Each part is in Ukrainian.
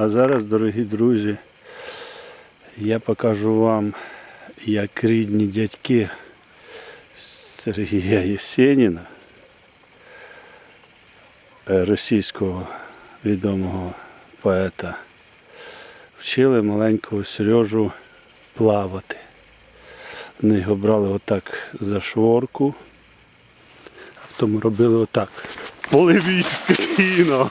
А зараз, дорогі друзі, я покажу вам, як рідні дядьки Сергія Єсеніна, е, російського відомого поета, вчили маленького Сережу плавати. Вони його брали отак за шворку, а потім робили отак. Поливіть спокійно.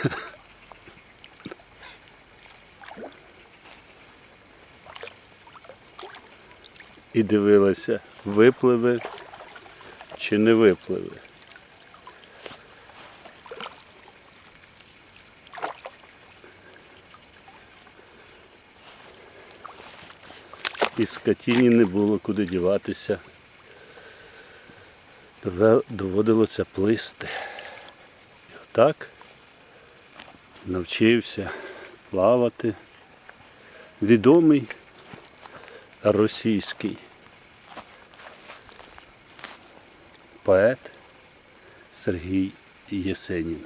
І дивилася, випливе чи не випливе. І скотині не було куди діватися. Доводилося плисти. Отак навчився плавати. Відомий російський поет Сергій Єсенін.